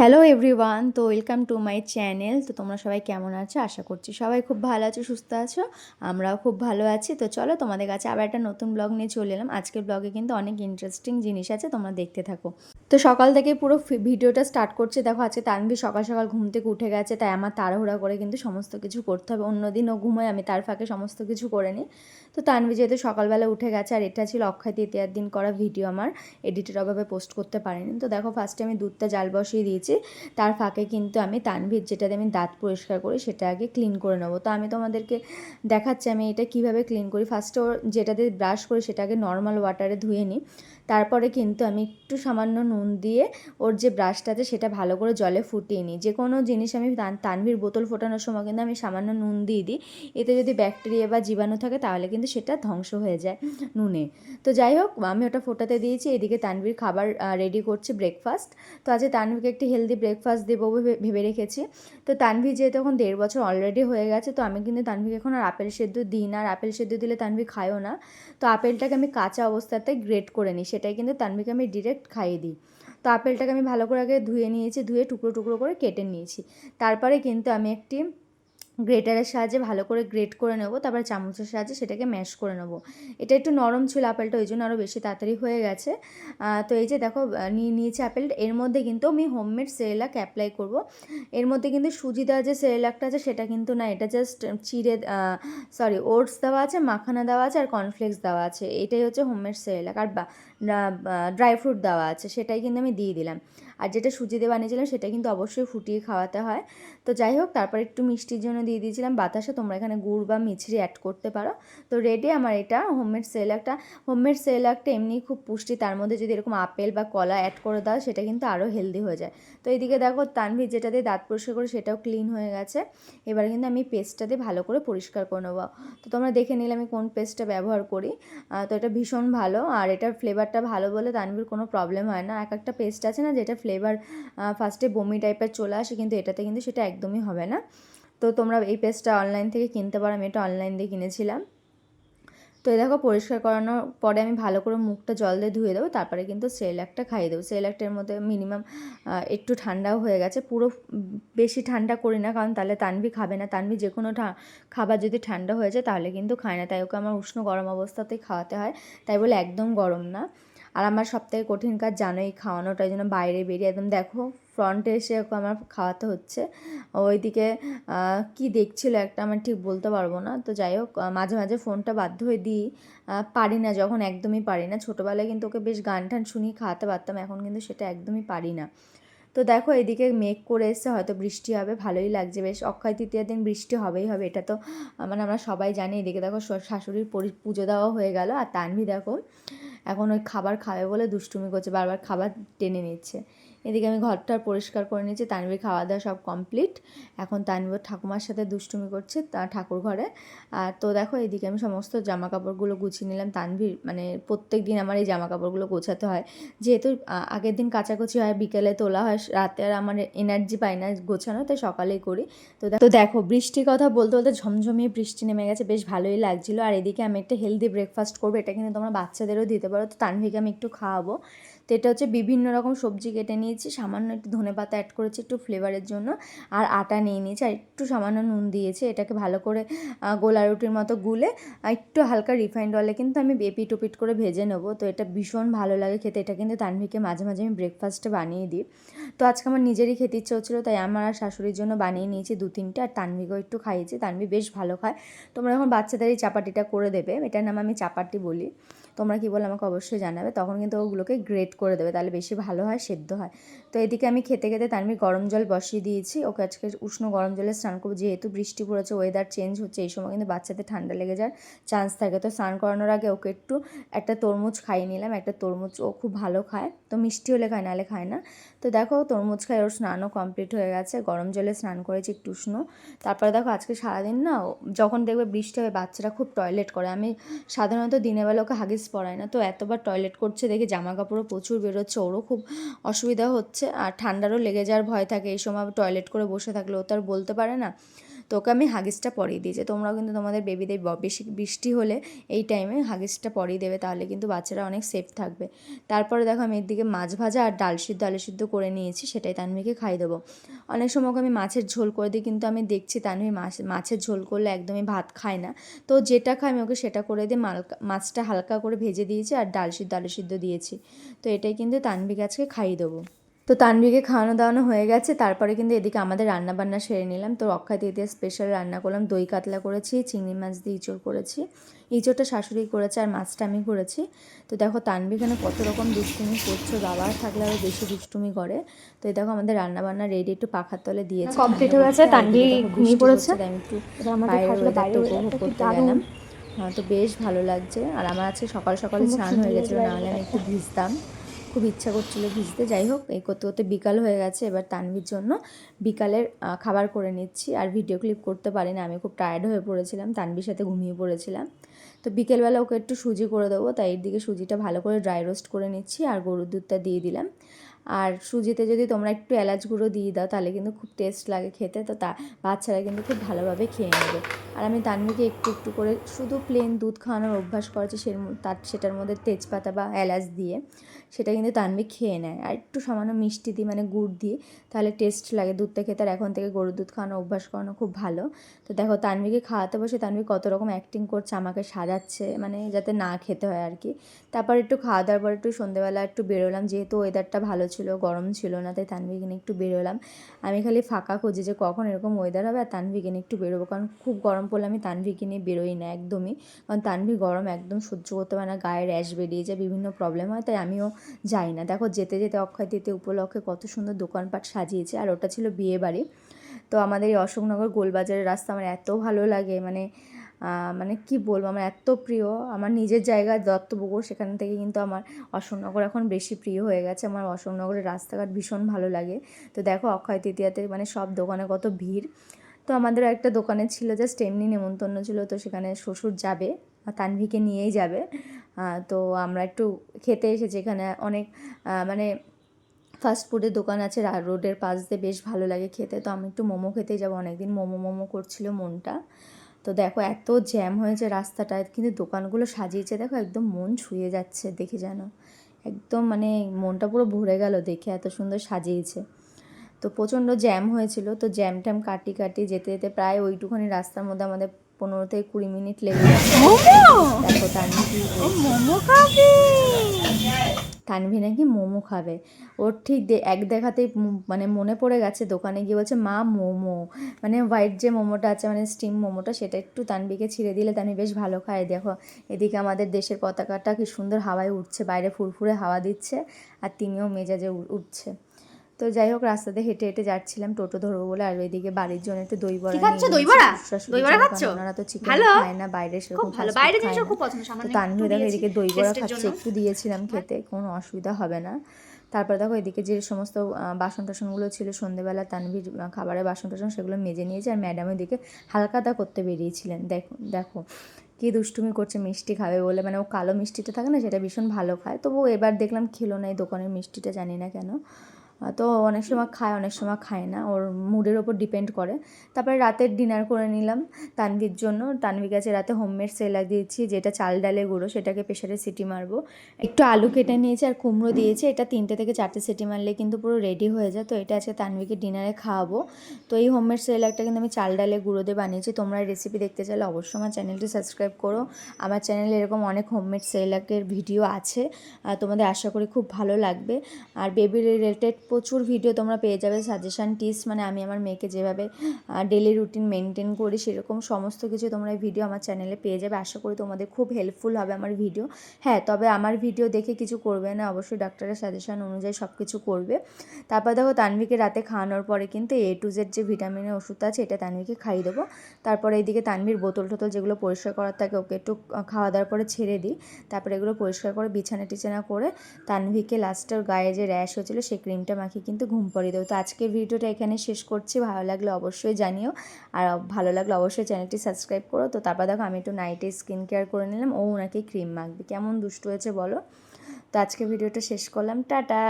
Hello everyone তো welcome to my channel তো তোমরা সবাই কেমন আছো? আশা করছি সবাই খুব ভালো আছো, সুস্থ আছো। আমরাও খুব ভালো আছি। তো চলো তোমাদের কাছে আবার একটা নতুন ব্লগ নিয়ে চলে এলাম। আজকের ব্লগে কিন্তু অনেক ইন্টারেস্টিং জিনিস আছে, তোমরা দেখতে থাকো। তো সকাল থেকে পুরো ভিডিওটা স্টার্ট করছে। দেখো, আজকে তানভি সকাল সকাল ঘুম থেকে উঠে গেছে, তাই আমার তাড়াহুড়া করে কিন্তু সমস্ত কিছু করতে হবে। অন্যদিন ও ঘুমোয়, আমি তার ফাঁকে সমস্ত কিছু করে নিই। তো তানভি যেহেতু সকালবেলা উঠে গেছে, আর এটা ছিল অক্ষয় তৃতীয়ার দিন করা ভিডিও আমার। এডিটের অভাবে পোস্ট করতে পারিনি। তো দেখো ফার্স্টে আমি দুধটা জাল বসিয়ে দিয়েছি। তার ফাঁকে কিন্তু আমি তানভীর যেটাতে আমি দাঁত পরিষ্কার করি সেটা আগে ক্লিন করে নেব। তো আমি তোমাদেরকে দেখাচ্ছি আমি এটা কীভাবে ক্লিন করি। ফার্স্টে যেটাতে ব্রাশ করি সেটাকে নর্মাল ওয়াটারে ধুয়ে নিই। তারপরে কিন্তু আমি একটু সামান্য নুন দিয়ে ওর যে ব্রাশটা আছে সেটা ভালো করে জলে ফুটিয়ে নিই। যে কোনো জিনিস আমি তান- তানভীর বোতল ফোটানোর সময় কিন্তু আমি সামান্য নুন দিয়ে দিই। এতে যদি ব্যাকটেরিয়া বা জীবাণু থাকে তাহলে কিন্তু সেটা ধ্বংস হয়ে যায় নুনে। তো যাই হোক, আমি ওটা ফোটাতে দিয়েছি। এদিকে তানভীর খাবার রেডি করছে ব্রেকফাস্ট তো আজকে তানভীকে একটি হেলদি ব্রেকফাস্ট দেবো ভেবে- ভেবে রেখেছি। তো তানভি যেহেতু এখন দেড় বছর অলরেডি হয়ে গেছে, তো আমি কিন্তু তানভিকে এখন আর আপেল সেদ্ধ দিই না। আর আপেল সেদ্ধ দিলে তানভি খায়ও না। তো আপেলটাকে আমি কাঁচা অবস্থাতে গ্রেট করে নিই। সেটাই কিন্তু তানভিকে আমি ডিরেক্ট খাইয়ে দিই। তো আপেলটাকে আমি ভালো করে আগে ধুয়ে নিয়েছি, ধুয়ে টুকরো টুকরো করে কেটে নিয়েছি। তারপরে কিন্তু আমি একটি গ্রেটারের সাহায্যে ভালো করে গ্রেট করে নেব, তারপরে চামচের সাহায্যে সেটাকে ম্যাশ করে নেব। এটা একটু নরম ছিল আপেলটা, ওই জন্য আরও বেশি তাড়াতাড়ি হয়ে গেছে। তো এই যে দেখো নিয়ে নিয়েছি আপেলটা এর মধ্যে কিন্তু আমি হোমমেড সেরেলাক অ্যাপ্লাই করব। এর মধ্যে কিন্তু সুজি দেওয়া যে সেরেলাকটা আছে, সেটা কিন্তু না, এটা জাস্ট চিড়ে সরি ওটস দেওয়া আছে, মাখানা দেওয়া আছে, আর কর্নফ্লেক্স দেওয়া আছে। এটাই হচ্ছে হোমমেড সেরেলাক। আর ড্রাই ফ্রুট দেওয়া আছে, সেটাই কিন্তু আমি দিয়ে দিলাম। আর যেটা সুজি দিয়ে বানিয়েছিলাম সেটা কিন্তু অবশ্যই ফুটিয়ে খাওয়াতে হয়। তো যাই হোক, তারপর একটু মিষ্টির জন্য দিয়ে দিয়েছিলাম বাতাসা। তোমরা এখানে গুড় বা মিছরি অ্যাড করতে পারো। তো রেডি আমার এটা হোমমেড সেলাকটা হোমমেড সেলাকটা এমনি খুব পুষ্টি, তার মধ্যে যদি এরকম আপেল বা কলা অ্যাড করে দাও, সেটা কিন্তু আরও হেলদি হয়ে যায়। তো এইদিকে দেখো তানভি যেটা দিয়ে দাঁত পরিষ্কার করে সেটাও ক্লিন হয়ে গেছে। এবার কিন্তু আমি পেস্টটা দিয়ে ভালো করে পরিষ্কার করে নেব। তো তোমরা দেখে নিলে আমি কোন পেস্টটা ব্যবহার করি। তো এটা ভীষণ ভালো। আর এটার ফ্লেভারটা ভালো বলে তানভির কোনো প্রবলেম হয় না। এক একটা পেস্ট আছে না, যেটা ফ্লেভার ফার্স্টে বমি টাইপের চলে আসে, কিন্তু এটাতে কিন্তু সেটা একদমই হবে না। তো তোমরা এই পেস্টটা অনলাইন থেকে কিনতে পারো, আমি এটা অনলাইন দিয়ে কিনেছিলাম। তো এই দেখো, পরিষ্কার করানোর পরে আমি ভালো করে মুখটা জল দিয়ে ধুয়ে দেবো, তারপরে কিন্তু সেলাকটা খাইয়ে দেবো। সেলাকটার মধ্যে মিনিমাম একটু ঠান্ডাও হয়ে গেছে। পুরো বেশি ঠান্ডা করি না, কারণ তাহলে তানভি খাবে না। তানভি যে কোনো খাবার যদি ঠান্ডা হয়ে যায়, তাহলে কিন্তু খায় না। তাই ওকে আমার উষ্ণ গরম অবস্থাতেই খাওয়াতে হয়। তাই বলে একদম গরম না। আর আমার সবথেকে কঠিন কাজ জানোই খাওয়ানোটা ওই জন্য বাইরে বেরিয়ে একদম দেখো ফ্রন্টে এসে ওকে আমার খাওয়াতে হচ্ছে। ওইদিকে কি দেখছিল একটা আমার ঠিক বলতে পারব না। তো যাই হোক মাঝে মাঝে ফোনটা বাধ্য হয়ে দিই। পারি না যখন, একদমই পারি না। ছোটোবেলায় কিন্তু ওকে বেশ গান টান শুনিয়ে খাওয়াতে পারতাম, এখন কিন্তু সেটা একদমই পারি না। তো দেখো এদিকে মেঘ করে এসছে, হয়তো বৃষ্টি হবে, ভালোই লাগছে। বেশ অক্ষয় তৃতীয়ার দিন বৃষ্টি হবেই হবে, এটা তো মানে আমরা সবাই জানি। এদিকে দেখো শাশুড়ির পুজো দেওয়া হয়ে গেল, আর তানভি দেখো এখন ওই খাবার খাবে বলে দুষ্টুমি করছে বারবার খাবার টেনে নিচ্ছে। এদিকে আমি ঘরটা পরিষ্কার করে নিয়েছি, তানভীর খাওয়া দাওয়া সব কমপ্লিট এখন তানভীর ঠাকুমার সাথে দুষ্টুমি করছে তা ঠাকুর ঘরে। আর তো দেখো, এদিকে আমি সমস্ত জামা কাপড়গুলো গুছিয়ে নিলাম। তানভীর মানে প্রত্যেক দিন আমার এই জামা কাপড়গুলো গোছাতে হয়। যেহেতু আগের দিন কাচাকুচি হয়, বিকেলে তোলা হয়, রাতে আর আমার এনার্জি পাই না গোছানো, তাই সকালেই করি। তো তো দেখো, বৃষ্টির কথা বলতে বলতে ঝমঝমিয়ে বৃষ্টি নেমে গেছে, বেশ ভালোই লাগছিল। আর এদিকে আমি একটা হেলদি ব্রেকফাস্ট করব, এটা কিন্তু তোমরা বাচ্চাদেরও দিতে পারো। তো তানভিকে আমি একটু খাওয়াবো। তো এটা হচ্ছে বিভিন্ন রকম সবজি কেটে নিয়েছি, সামান্য একটু ধনে পাতা অ্যাড করেছি, একটু ফ্লেভারের জন্য, আর আটা নিয়ে নিয়েছি, আর একটু সামান্য নুন দিয়েছি, এটাকে ভালো করে গোলা রুটির মতো গুলে একটু হালকা রিফাইন্ড অয়েলে কিন্তু আমি এপিট ওপিট করে ভেজে নেব। তো এটা ভীষণ ভালো লাগে খেতে, এটা কিন্তু তানভিকে মাঝে মাঝে আমি ব্রেকফাস্টে বানিয়ে দিই। তো আজকে আমার নিজেরই খেতে ইচ্ছে হচ্ছিল, তাই আমার আর শাশুড়ির জন্য বানিয়ে নিয়েছি দু তিনটে, আর তানভিকেও একটু খাইয়েছি তানভি বেশ ভালো খায়। তোমরা এখন বাচ্চাদের এই চাপাটিটা করে দেবে, এটার নাম আমি চাপাটি বলি। তোমরা কী বলে আমাকে অবশ্যই জানাবে, তখন কিন্তু ওগুলোকে গ্রেট করে দেবে, তাহলে বেশি ভালো হয়, সেদ্ধ হয়। তো এদিকে আমি খেতে খেতে তানভি গরম জল বসিয়ে দিয়েছি, ওকে আজকে উষ্ণ গরম জলে স্নান করব, যেহেতু বৃষ্টি পড়েছে ওয়েদার চেঞ্জ হচ্ছে, এই সময় কিন্তু বাচ্চাদের ঠান্ডা লেগে যাওয়ার চান্স থাকে। তো স্নান করানোর আগে ওকে একটু একটা তরমুজ খাইয়ে নিলাম, একটা তরমুজ ও খুব ভালো খায়, তো মিষ্টি হলে খায়, নাহলে খায় না। তো দেখো তরমুজ খায়, ওর স্নানও কমপ্লিট হয়ে গেছে, গরম জলে স্নান করেছি, একটু উষ্ণ। তারপরে দেখো আজকে সারাদিন না যখন দেখবে বৃষ্টি হবে, বাচ্চারা খুব টয়লেট করে, আমি সাধারণত দিনের বেলা ওকে হাগিস পরাই না, তো এতবার টয়লেট করছে, দেখে জামা কাপড়ও প্রচুর বেরোচ্ছে, ওরও খুব অসুবিধা হচ্ছে। আর ঠান্ডারও লেগে যাওয়ার ভয় থাকে, এই সময় টয়লেট করে বসে থাকলে ও তো আর বলতে পারে না। তো ওকে আমি হাগিসটা পরিয়ে দিয়েছি তোমরাও কিন্তু তোমাদের বেবিদের বেশি বৃষ্টি হলে এই টাইমে হাগিসটা পরিয়ে দেবে, তাহলে কিন্তু বাচ্চারা অনেক সেফ থাকবে। তারপরে দেখো আমি এদিকে মাছ ভাজা আর ডাল সিদ্ধ আলু সিদ্ধ করে নিয়েছি, সেটাই তানভিকে খাই দেবো। অনেক সময় ওকে আমি মাছের ঝোল করে দিই, কিন্তু আমি দেখছি তানভি মাছ, মাছের ঝোল করলে একদমই ভাত খায় না। তো যেটা খায় আমি ওকে সেটা করে দিয়ে মালকা মাছটা হালকা করে ভেজে দিয়েছি আর ডাল সিদ্ধ আলু সিদ্ধ দিয়েছি। তো এটাই কিন্তু তানভিকে আজকে খাইয়ে দেবো। তো তানভিকে খাওয়ানো দাওয়ানো হয়ে গেছে তারপরে কিন্তু এদিকে আমাদের রান্না বান্না সেরে নিলাম। তো অক্ষয় তৃতীয় স্পেশাল রান্না করলাম দই কাতলা করেছি চিংড়ি মাছ দিয়ে ইঁচড় করেছি। ইঁচড়টা শাশুড়ি করেছে আর মাছটা আমি করেছি। তো দেখো তানভি এখানে কত রকম দুষ্টুমি করছে বাবা থাকলে আরও বেশি দুষ্টুমি করে। তো এই দেখো আমাদের রান্না বান্না রেডি একটু পাখার তলে দিয়েছে। Complete হয়ে গেছে, তানভি ঘুমিয়ে পড়েছে। আমি একটু উপভোগ করতে গেলাম। হ্যাঁ তো বেশ ভালো লাগছে। আর আমার আজকে সকাল সকালে স্নান হয়ে গেছিল নাহলে আমি একটু ভিজতাম। খুব ইচ্ছা করছিল ভিজতে। যাই হোক, এই করতে করতে বিকাল হয়ে গেছে। এবার তানভির জন্য বিকালের খাবার করে নিচ্ছি। আর ভিডিও ক্লিপ করতে পারি না আমি খুব টায়ার্ড হয়ে পড়েছিলাম। তানভির সাথে ঘুমিয়ে পড়েছিলাম। তো বিকেলবেলা ওকে একটু সুজি করে দেবো। তাই এর দিকে সুজিটা ভালো করে ড্রাই রোস্ট করে নিচ্ছি। আর গরুর দুধটা দিয়ে দিলাম। আর সুজিতে যদি তোমরা একটু এলাচ গুঁড়ো দিয়ে দাও, তাহলে কিন্তু খুব টেস্ট লাগে খেতে। তো তা বাচ্চারা কিন্তু খুব ভালোভাবে খেয়ে নেবে। আর আমি তানভিকে একটু একটু করে শুধু প্লেন দুধ খাওয়ানোর অভ্যাস করেছি সে তার, সেটার মধ্যে তেজপাতা বা এলাচ দিয়ে, সেটা কিন্তু তানভি খেয়ে নেয়। আর একটু সামান্য মিষ্টি দিই মানে গুড় দিই তাহলে টেস্ট লাগে। দুধটা খেতে আর এখন থেকে গরুর দুধ খাওয়ানো, অভ্যাস করানো খুব ভালো। তো দেখো, তানভিকে খাওয়াতে বসে তানভি কত রকম অ্যাক্টিং করছে, আমাকে সাজাচ্ছে মানে যাতে না খেতে হয় আর কি। তারপর একটু খাওয়া দাওয়ার পর একটু সন্ধেবেলা একটু বেরোলাম, যেহেতু ওয়েদারটা ভালো ছিল, গরম ছিল না, তাই তানভিকে একটু বেরোলাম। আমি খালি ফাঁকা খুঁজি যে কখন এরকম ওয়েদার হবে, আর তানভিকে একটু বেরোবো, কারণ খুব গরম পড়লে আমি তানভিকে বেরোই না একদমই। কারণ তানভি গরম একদম সহ্য করতে পারে না, গায়ে র্যাশ বেরিয়ে যায়, বিভিন্ন প্রবলেম হয়, তাই আমিও যাই না। দেখো যেতে যেতে অক্ষয় তৃতীয় উপলক্ষে কত সুন্দর দোকানপাট সাজিয়েছে, আর ওটা ছিল বিয়ে বাড়ি তো আমাদের এই অশোকনগর গোলবাজারের রাস্তা আমার এত ভালো লাগে মানে মানে কি বলব? আমার এত প্রিয়। আমার নিজের জায়গা দত্তপুকুর সেখান থেকে কিন্তু আমার অশোকনগর এখন বেশি প্রিয় হয়ে গেছে। আমার অশোকনগরের রাস্তাঘাট ভীষণ ভালো লাগে। তো দেখো, অক্ষয় তৃতীয়াতে মানে সব দোকানে কত ভিড়। তো আমাদের একটা দোকানে ছিল, জাস্ট এমনি নেমন্তন্ন ছিল। তো সেখানে শ্বশুর যাবে তানভিকে নিয়েই যাবে। তো আমরা একটু খেতে এসেছি এখানে। অনেক মানে ফাস্ট ফুডের দোকান আছে রোডের পাশ দিয়ে বেশ ভালো লাগে খেতে। তো আমি একটু মোমো খেতেই যাব। অনেকদিন মোমো মোমো করছিল মনটা। তো দেখো এত জ্যাম হয়েছে রাস্তাটায় কিন্তু দোকানগুলো সাজিয়েছে দেখো একদম মন ছুঁয়ে যাচ্ছে দেখে যেন। একদম মানে মনটা পুরো ভরে গেল দেখে এত সুন্দর সাজিয়েছে। তো প্রচণ্ড জ্যাম হয়েছিল তো জ্যাম ট্যাম কাটি কাটি যেতে যেতে প্রায় ওইটুখানি রাস্তার মধ্যে আমাদের পনেরো থেকে কুড়ি মিনিট লেগে দেখো। মোমো খাবে? তানভি নাকি মোমো খাবে। ওর ঠিক এক দেখাতেই মানে মনে পড়ে গেছে, দোকানে গিয়ে বলছে, মা, মোমো। মানে হোয়াইট যে মোমোটা আছে মানে স্টিম মোমোটা, সেটা একটু তানভিকে ছিঁড়ে দিলে তানভি বেশ ভালো খায়। দেখো, এদিকে আমাদের দেশের পতাকাটা কি সুন্দর হাওয়ায় উঠছে, বাইরে ফুরফুরে হাওয়া দিচ্ছে, আর তিনিও মেজাজে উঠছে। তো যাই হোক রাস্তাতে হেঁটে হেঁটে যাচ্ছিলাম টোটো ধরবো বলে আর ওইদিকে বাড়ির জন্য একটু দই বড়া খাচ্ছো, দই বড়া? দই বড়া খাচ্ছো? ওনারা তো চিকেন? খায় না বাইরে খুব সেরকম ভালো। বাইরে খায় জিনিসও খুব পছন্দ তো সামান্য তানভি একটু দেখো এদিকে দই বড়া খাচ্ছে একটু দিয়েছিলাম খেতে কোনো অসুবিধা হবে না। তারপর দেখো এদিকে যে সমস্ত বাসন টাসনগুলো ছিল সন্ধেবেলা তানভীর খাবারের বাসন টাসন সেগুলো মেজে নিয়েছে আর ম্যাডাম ওইদিকে হালকাতা করতে বেরিয়েছিলেন। দেখো দেখো কি দুষ্টুমি করছে মিষ্টি খাবে বলে। মানে ও কালো মিষ্টিটা থাকে না সেটা ভীষণ ভালো খায়। তবু এবার দেখলাম খেলো না এই দোকানের মিষ্টিটা জানি না কেন। তো অনেক সময় খায়, অনেক সময় খায় না। ওর মুডের ওপর ডিপেন্ড করে। তারপরে রাতের ডিনার করে নিলাম তানভির জন্য। তানভি গাছে রাতে হোমমেড সেলাক দিয়েছি, যেটা চাল ডালে গুঁড়ো, সেটাকে প্রেশারে সিটি মারবো। একটু আলু কেটে নিয়েছি আর কুমড়ো দিয়েছি। এটা তিনটে থেকে চারটে সিটি মারলে কিন্তু পুরো রেডি হয়ে যায়। তো এটা আজকে তানভিকে ডিনারে খাওয়াবো। তো এই হোমমেড সেলাকটা কিন্তু আমি চাল ডালে গুঁড়ো দিয়ে বানিয়েছি। তোমরা রেসিপি দেখতে চাইলে অবশ্যই আমার চ্যানেলটি সাবস্ক্রাইব করো। আমার চ্যানেলে এরকম অনেক হোমমেড সেলাকের ভিডিও আছে। তোমাদের আশা করি খুব ভালো লাগবে। আর বেবি রিলেটেড প্রচুর ভিডিও তোমরা পেয়ে যাবে সাজেশান টিপস মানে আমি আমার মেয়েকে যেভাবে ডেলি রুটিন মেনটেন করি, সেরকম সমস্ত কিছু তোমরা ভিডিও আমার চ্যানেলে পেয়ে যাবে। আশা করি তোমাদের খুব হেল্পফুল হবে আমার ভিডিও হ্যাঁ তবে আমার ভিডিও দেখে কিছু করবে না, অবশ্যই ডাক্তারের সাজেশান অনুযায়ী সব কিছু করবে। তারপর দেখো তানভিকে রাতে খাওয়ানোর পরে কিন্তু এ টু জেড যে ভিটামিনের ওষুধ আছে, এটা তানভিকে খাইয়ে দেবো। তারপরে এইদিকে তানভির বোতল টোতল যেগুলো পরিষ্কার করার থাকে, ওকে একটু খাওয়া দাওয়ার পরে ছেড়ে দিই। তারপরে এগুলো পরিষ্কার করে, বিছানা টিছানা করে তানভিকে লাস্টে ওর গায়ে যে র্যাশ হয়েছিল, সেই ক্রিমটা মাখিয়ে কিন্তু ঘুম পড়িয়ে দেবো। তো আজকের ভিডিওটা এখানে শেষ করছি। ভালো লাগলে অবশ্যই জানিও। আর ভালো লাগলে অবশ্যই চ্যানেলটি সাবস্ক্রাইব করো। তো তারপর দেখো, আমি একটু নাইটে স্কিন কেয়ার করে নিলাম। ও ওনাকে ক্রিম মাখবে। কেমন দুষ্ট হয়েছে বলো? তো আজকে ভিডিওটা শেষ করলাম। টাটা!